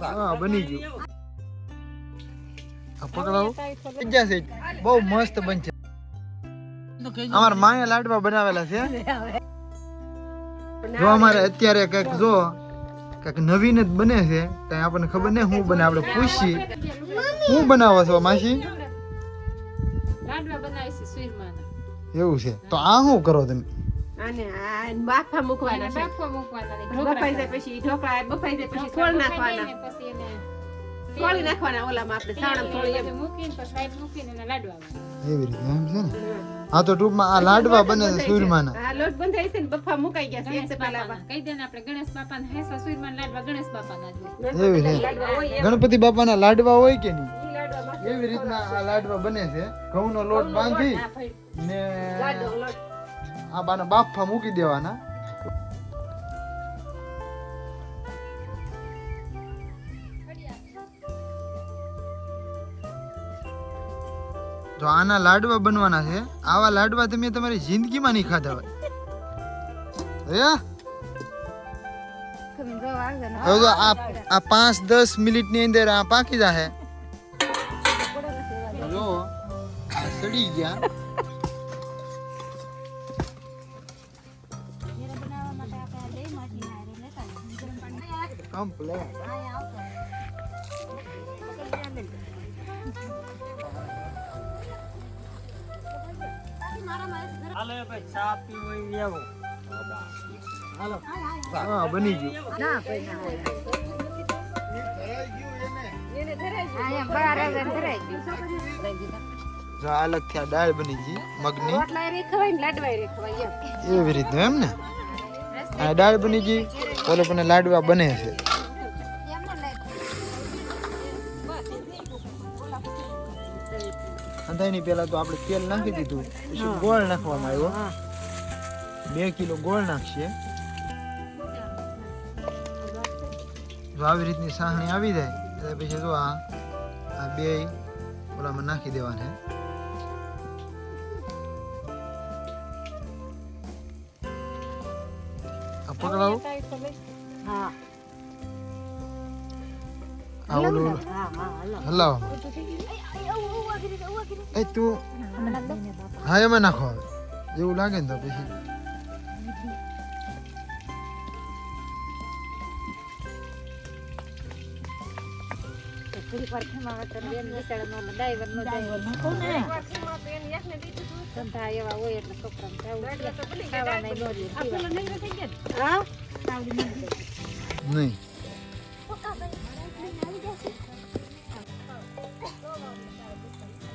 હા બની ગયું. આ પકડાવો. જશે બહુ મસ્ત બનશે. અમાર માએ લાડવા બનાવેલા છે. જો અમારે અત્યારે કંઈક જો કંઈક નવીન જ બને છે. કઈ આપણને ખબર નહીં શું બને આપણે પૂછી શું બનાવો છો માસી? એવું છે. તો આ શું કરો તમે? અને આ બાફા મૂકવાના છે. બાફા મૂકવાના ને બફાઈ જાય પછી ઢોકળા બફાઈ જાય પછી ફોળ નાખવાના. પછી એને સોળી નાખવાના ઓલામાં આપણે સાવણા ફોળી એમ. મૂકીને પછી સાઈડ મૂકીને એના લાડવા એવી રીતે એમ છે ને? આ તો ટૂંકમાં આ લાડવા બને છે સુરમાના આ લોટ બંધાય છે ને બફા મુકાઈ ગયા છે એક તો પેલા. કહી દે ને આપણે ગણેશ બાપાના હેસા સુરમાના લાડવા ગણેશ બાપાના જ એવી રીતે. લાડવા હોય એમ. ગણપતિ બાપાના લાડવા હોય કે નહીં? એવી રીતના આ લાડવા બને છે. ઘઉંનો લોટ બાંધી ને લાડવો, લોટ. આ બાને બાફા મૂકી દેવાના. તો આના લાડવા બનવાના છે. આવા લાડવા તમે તમારી જિંદગીમાં નહીં ખાધા હોય? હવે જો આ આ પાંચ દસ મિનિટની અંદર આ પાકી જાહે. જો સડી ગયા. કમ્પ્લેટ હા બની ગયું જો આ અલગથી દાળ બની ગઈ મગની રોટલાય રે ખવાય ને લાડવાય રે ખવાય એમ. એવી રીતનું એમ ને આ દાળ બની ગઈ ઓલો પણ લાડવા બને છે અંધાઈની પહેલા તો આપણે તેલ નાખી દીધું. પછી ગોળ નાખવામાં આવ્યો. બે કિલો ગોળ નાખશે. જો આવી રીતની સાહણી આવી જાય એટલે પછી જો આ આ બે ઓલામાં નાખી દેવાને પકડાવો. હા. આ ઓલું હા હા હાલો. હલાવવામાં એ તું હા એમાં નાખો હવે. એવું લાગે ને તો પછી. નહીં.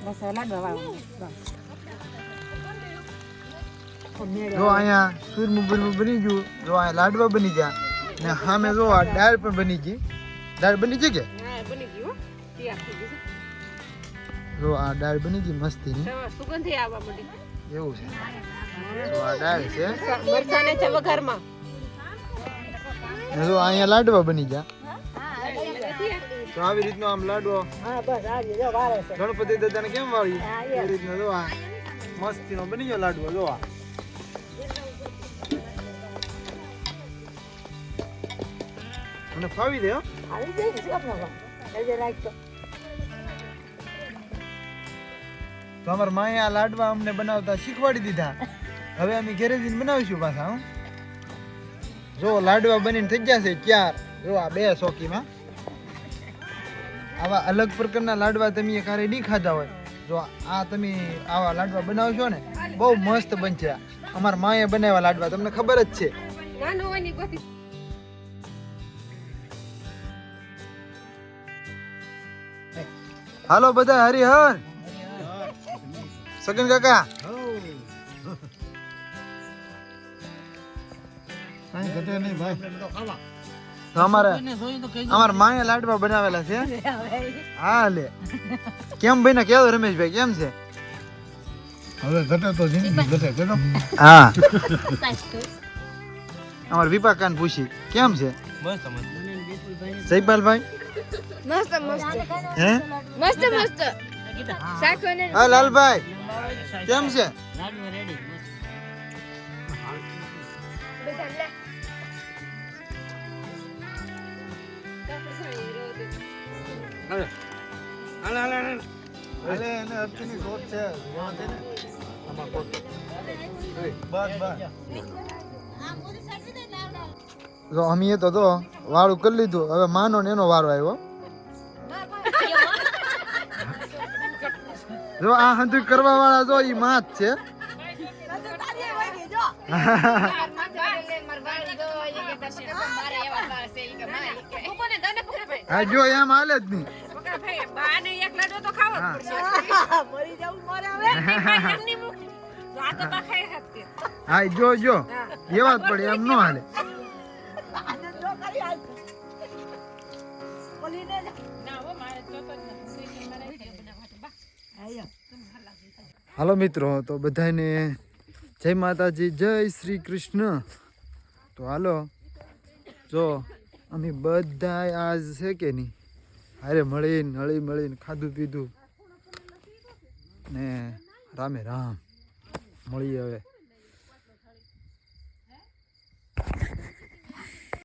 બસ લાડવા. જો અહીંયા સુરમું બુરમું બની ગયું જો અહીંયા લાડવા બની ગયા ને સામે જો આ દાળ પણ બની ગઈ. દાળ બની ગઈ કે. જો આ દાળ બની ગઈ મસ્તીની. સવા સુગંધ આવવા માંડી. એવું છે. જો આ દાળ છે. મરચાને છે વઘારમાં. જો અહીંયા લાડવા બની ગયા. તો આવી રીતનો આમ લાડવો. હા બસ આજે જો વારે છે. ગણપતિ દાદાને કેમ વાળી એ રીતનો જો આ મસ્તીનો બની ગયો લાડવો જો આ. મને ફાવી દે હો. આવી જાય છે આપણો? આજે રાખજો. તો અમારા માએ આ લાડવા અમને બનાવતા શીખવાડી દીધા. હવે અમે ઘરે જઈને બનાવીશું પાછા હું. જો લાડવા બનીને થઈ ગયા છે ચાર જો આ બે ચોકીમાં આવા અલગ પ્રકારના લાડવા તમે ક્યારે નહીં ખાધા હોય. જો આ તમે આવા લાડવા બનાવશો ને બહુ મસ્ત બનશે. અમારા માએ બનાવ્યા લાડવા તમને ખબર જ છે. હાલો બધા હરિહર. સગન કાકા. તો અમારે અમારા માએ લાડવા બનાવેલા છે. હા લે. કેમ ભાઈ ને કેવો રમેશભાઈ કેમ છે? હવે ઘટે તો જિંદગી ઘટે ઘટો. હા. અમાર વિપાકાન પૂછી કેમ છે? જયપાલભાઈ? મસ્ત મસ્ત. હે? મસ્ત મસ્ત. હા લાલભાઈ કેમ છે? બધા લે. હાલે. હાલે હાલે હાલે. એને અર્થની શોધ છે. આમાં કોટ બસ બસ. જો અમે તો તો વાળું કરી લીધું. હવે માનો ને એનો વારો આવ્યો. જો આ હંધુ કરવા વાળા જો ઈ માત છે કોને દાને પકડે ભાઈ હા જો એમ હાલે જ નહીં હા. જો હાલો મિત્રો, તો બધાને જય માતાજી, જય શ્રી કૃષ્ણ તો હાલો. જો, અમે બધા આજ છે કે નહીં? હારે મળીને, હળી મળીને ખાધું પીધું. ને રામે રામ. મળીએ હવે.